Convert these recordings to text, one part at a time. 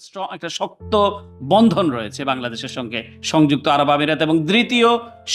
Strong একটা শক্ত বন্ধন রয়েছে বাংলাদেশের সঙ্গে সংযুক্ত আরব আমিরাত এবং দ্বিতীয়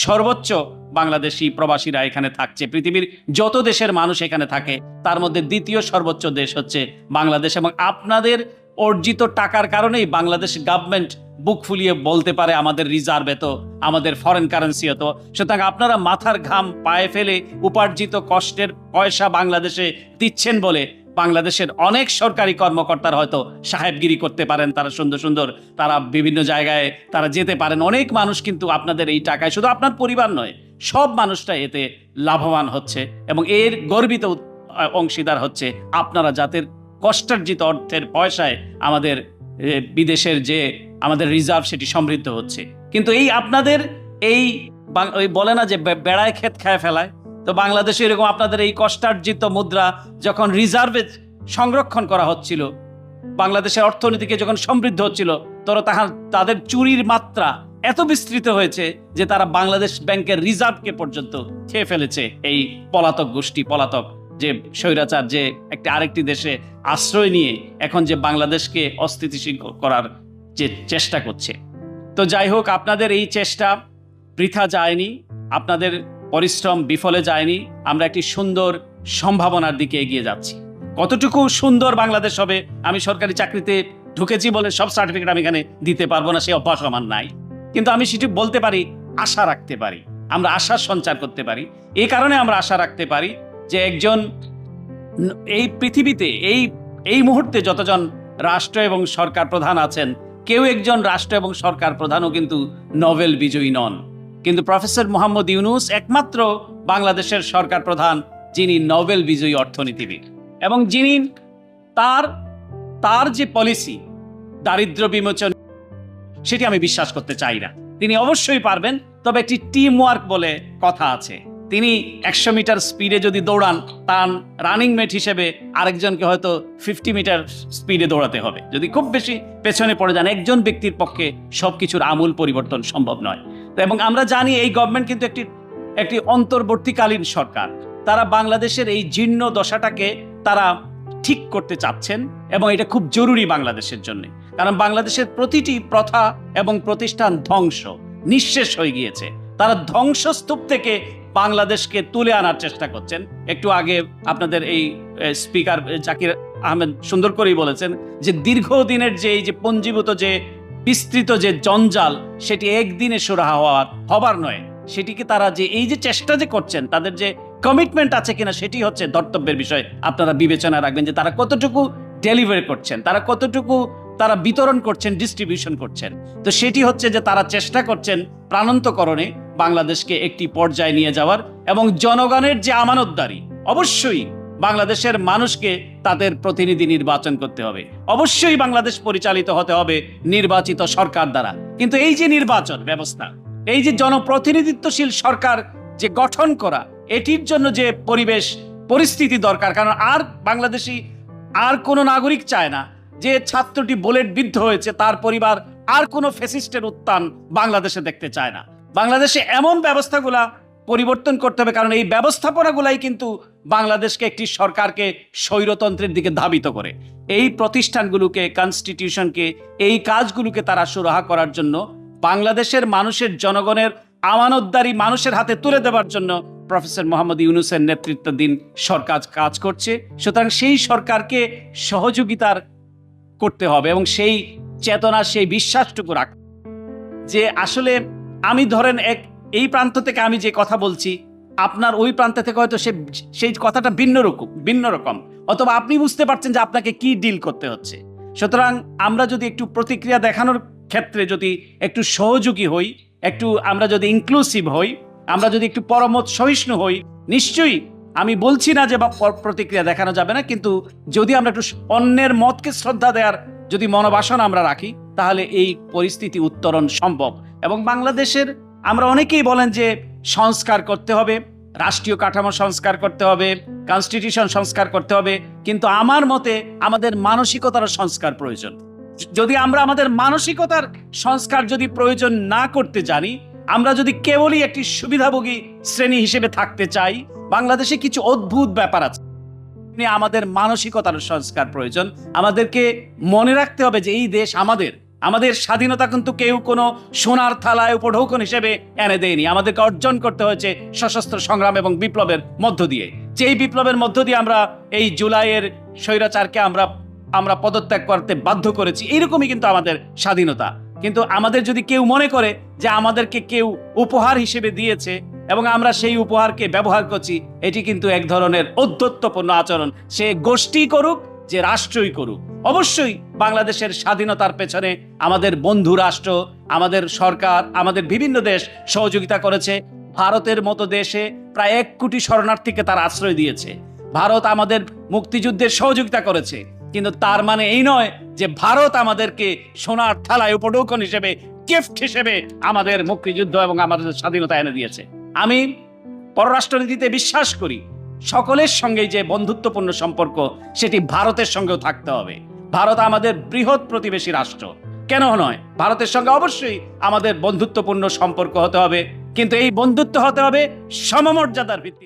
সর্বোচ্চ বাংলাদেশি প্রবাসীরা এখানে থাকছে। পৃথিবীর যত দেশের মানুষ এখানে থাকে, তার মধ্যে দ্বিতীয় সর্বোচ্চ দেশ হচ্ছে বাংলাদেশ এবং আপনাদের অর্জিত টাকার কারণেই বাংলাদেশ গভর্নমেন্ট বুক ফুলিয়ে বলতে পারে আমাদের রিজার্ভ এত আমাদের ফরেন কারেন্সি এত সুতরাং আপনারা মাথার ঘাম পায়ে ফেলে উপার্জিত কষ্টের পয়সা বাংলাদেশে দিচ্ছেন বলে বাংলাদেশের অনেক সরকারি কর্মকর্তারা হয়তো সাহেবগিরি করতে পারেন, তারা সুন্দর সুন্দর, তারা বিভিন্ন জায়গায় তারা যেতে পারেন। অনেক মানুষ কিন্তু আপনাদের এই টাকায় শুধু আপনার পরিবার নয়, সব মানুষটা এতে লাভবান হচ্ছে এবং এর গর্বিত অংশীদার হচ্ছে আপনারা যাদের কষ্টার্জিত অর্থের পয়সায় আমাদের বিদেশের যে আমাদের রিজার্ভ সেটি সমৃদ্ধ হচ্ছে। কিন্তু এই আপনাদের এই বলে না যে বেড়ায় ক্ষেত খায় ফেলায় তো বাংলাদেশে এরকম আপনাদের এই কষ্টার্জিত মুদ্রা যখন রিজার্ভে সংরক্ষণ করা হচ্ছিল, বাংলাদেশের অর্থনীতিকে যখন সমৃদ্ধ হচ্ছিল তখন তাহার, তাদের চুরির মাত্রা এত বিস্তৃত হয়েছে যে তারা বাংলাদেশ ব্যাংকের রিজার্ভকে পর্যন্ত খেয়ে ফেলেছে এই পলাতক গোষ্ঠী, পলাতক যে স্বৈরাচার, যে একটা আরেকটি দেশে আশ্রয় নিয়ে এখন যে বাংলাদেশকে অস্থিতিশীল করার যে চেষ্টা করছে। তো যাই হোক, আপনাদের এই চেষ্টা বৃথা যায়নি। আপনাদের পরিশ্রম বিফলে যায়নি, আমরা একটি সুন্দর সম্ভাবনার দিকে এগিয়ে যাচ্ছি। কতটুকু সুন্দর বাংলাদেশ হবে, আমি সরকারি চাকরিতে ঢুকেছি বলে সব সার্টিফিকেট আমি এখানে দিতে পারব না, সে অভ্যাস আমার নাই। কিন্তু আমি সেটি বলতে পারি, আশা রাখতে পারি, আমরা আশার সঞ্চার করতে পারি। এই কারণে আমরা আশা রাখতে পারি যে একজন এই পৃথিবীতে, এই এই মুহূর্তে যতজন রাষ্ট্র এবং সরকার প্রধান আছেন, কেউ একজন রাষ্ট্র এবং সরকার প্রধানও কিন্তু নোবেল বিজয়ী নন। কিন্তু প্রফেসর মোহাম্মদ ইউনুস একমাত্র বাংলাদেশের সরকার প্রধান, যিনি নোবেল বিজয়ী অর্থনীতিবিদ। এবং যিনি তার তার যে পলিসি দারিদ্র বিমোচন, সেটি আমি বিশ্বাস করতে চাই না। তিনি অবশ্যই পারবেন, তবে একটি টিম ওয়ার্ক বলে কথা আছে। তিনি একশো মিটার স্পিডে যদি দৌড়ান, তার রানিং মেট হিসেবে আরেকজনকে হয়তো ফিফটি মিটার স্পিডে দৌড়াতে হবে। যদি খুব বেশি পেছনে পড়ে যান, একজন ব্যক্তির পক্ষে সবকিছুর আমূল পরিবর্তন সম্ভব নয়। এবং আমরা জানি এই গভর্নমেন্ট কিন্তু একটি একটি অন্তর্বর্তীকালীন সরকার। তারা বাংলাদেশের এই জীর্ণ দশাটাকে তারা ঠিক করতে চাচ্ছেন এবং এটা খুব জরুরি বাংলাদেশের জন্য। কারণ বাংলাদেশের প্রতিটি প্রথা এবং প্রতিষ্ঠান ধ্বংস, নিঃশেষ হয়ে গিয়েছে। তারা ধ্বংসস্তূপ থেকে বাংলাদেশকে তুলে আনার চেষ্টা করছেন। একটু আগে আপনাদের এই স্পিকার জাকির আহমেদ সুন্দর করেই বলেছেন যে দীর্ঘদিনের যে এই যে পঞ্জীভূত যে বিস্তৃত যে জঞ্জাল, সেটি একদিনে সুরাহা হওয়ার, হবার নয়। সেটিকে তারা যে, এই যে চেষ্টা যে করছেন, তাদের যে কমিটমেন্ট আছে কিনা, সেটি হচ্ছে ধর্তব্যের বিষয়। আপনারা বিবেচনা রাখবেন যে, তারা কতটুকু ডেলিভারি করছেন, তারা কতটুকু তারা বিতরণ করছেন ডিস্ট্রিবিউশন করছেন। তো সেটি হচ্ছে যে, তারা চেষ্টা করছেন প্রাণান্তকরণে বাংলাদেশকে একটি পর্যায়ে নিয়ে যাওয়ার এবং জনগণের যে আমানতদারি, অবশ্যই বাংলাদেশের মানুষকে তাদের প্রতিনিধি নির্বাচন করতে হবে। অবশ্যই বাংলাদেশ পরিচালিত হতে হবে নির্বাচিত সরকার দ্বারা। কিন্তু এই যে নির্বাচন ব্যবস্থা, এই যে জনপ্রতিনিধিত্বশীল সরকার যে গঠন করা, এটির জন্য যে পরিবেশ, পরিস্থিতি দরকার। কারণ আর বাংলাদেশি, আর কোনো নাগরিক চায় না যে ছাত্রটি বুলেট বিদ্ধ হয়েছে, তার পরিবার আর কোনো ফেসিস্টের উত্থান বাংলাদেশে দেখতে চায় না। বাংলাদেশে এমন ব্যবস্থাগুলা পরিবর্তন করতে হবে, কারণ এই ব্যবস্থাপনাগুলাই কিন্তু বাংলাদেশকে একটি সরকারকে স্বৈরতন্ত্রের দিকে ধাবিত করে। এই প্রতিষ্ঠানগুলোকে কনস্টিটিউশনকে এই কাজগুলোকে তারা সুরাহা করার জন্য, বাংলাদেশের মানুষের জনগণের আমানতদারি মানুষের হাতে তুলে দেওয়ার জন্য প্রফেসর মোহাম্মদ ইউনুসের নেতৃত্বাধীন সরকার কাজ করছে। সুতরাং সেই সরকারকে সহযোগিতার করতে হবে এবং সেই চেতনা, সেই বিশ্বাসটুকু রাখ যে আসলে আমি ধরেন এক এই প্রান্ত থেকে আমি যে কথা বলছি, আপনার ওই প্রান্ত থেকে হয়তো সে সেই কথাটা ভিন্ন রকম ভিন্ন রকম। অথবা আপনি বুঝতে পারছেন যে আপনাকে কি ডিল করতে হচ্ছে। সুতরাং আমরা যদি একটু প্রতিক্রিয়া দেখানোর ক্ষেত্রে যদি একটু সহযোগী হই, একটু আমরা যদি ইনক্লুসিভ হই, আমরা যদি একটু পরমত সহিষ্ণু হই, নিশ্চয়ই আমি বলছি না যে বা প্রতিক্রিয়া দেখানো যাবে না, কিন্তু যদি আমরা একটু অন্যের মতকে শ্রদ্ধা দেওয়ার যদি মনোবাসন আমরা রাখি, তাহলে এই পরিস্থিতি উত্তরণ সম্ভব। এবং বাংলাদেশের আমরা অনেকেই বলেন যে সংস্কার করতে হবে, রাষ্ট্রীয় কাঠামো সংস্কার করতে হবে কনস্টিটিউশন সংস্কার করতে হবে, কিন্তু আমার মতে আমাদের মানসিকতার সংস্কার প্রয়োজন। যদি আমরা আমাদের মানসিকতার সংস্কার যদি প্রয়োজন না করতে জানি, আমরা যদি কেবলই একটি সুবিধাভোগী শ্রেণি হিসেবে থাকতে চাই, বাংলাদেশে কিছু অদ্ভুত ব্যাপার আছে। আমাদের মানসিকতার সংস্কার প্রয়োজন। আমাদেরকে মনে রাখতে হবে যে এই দেশ আমাদের। আমাদের স্বাধীনতা কিন্তু কেউ কোনো সোনার থালায় উপঢৌকন হিসেবে এনে দেয়নি। আমাদেরকে অর্জন করতে হয়েছে সশস্ত্র সংগ্রাম এবং বিপ্লবের মধ্য দিয়ে। যেই বিপ্লবের মধ্য দিয়ে আমরা এই জুলাইয়ের স্বৈরাচারকে আমরা আমরা পদত্যাগ করতে বাধ্য করেছি এইরকমই কিন্তু আমাদের স্বাধীনতা। কিন্তু আমাদের যদি কেউ মনে করে যে আমাদেরকে কেউ উপহার হিসেবে দিয়েছে এবং আমরা সেই উপহারকে ব্যবহার করছি, এটি কিন্তু এক ধরনের ঔদ্ধত্যপূর্ণ আচরণ। সে গোষ্ঠী করুক যে রাষ্ট্রই করুক। অবশ্যই বাংলাদেশের স্বাধীনতার পেছনে আমাদের বন্ধু রাষ্ট্র, আমাদের সরকার, আমাদের বিভিন্ন দেশ সহযোগিতা করেছে। ভারতের মতো দেশে প্রায় এক কোটি শরণার্থীকে তার আশ্রয় দিয়েছে। ভারত আমাদের মুক্তিযুদ্ধের সহযোগিতা করেছে। কিন্তু তার মানে এই নয় যে ভারত আমাদেরকে সোনার থালায় উপঢৌকন হিসেবে গিফট হিসেবে আমাদের মুক্তিযুদ্ধ এবং আমাদের স্বাধীনতা এনে দিয়েছে। আমি পররাষ্ট্রনীতিতে বিশ্বাস করি সকলের সঙ্গে যে বন্ধুত্বপূর্ণ সম্পর্ক, সেটি ভারতের সঙ্গেও থাকতে হবে। ভারত আমাদের বৃহৎ প্রতিবেশী রাষ্ট্র। কেন নয়? ভারতের সঙ্গে অবশ্যই আমাদের বন্ধুত্বপূর্ণ সম্পর্ক হতে হবে। কিন্তু এই বন্ধুত্ব হতে হবে সমমর্যাদার ভিত্তিতে।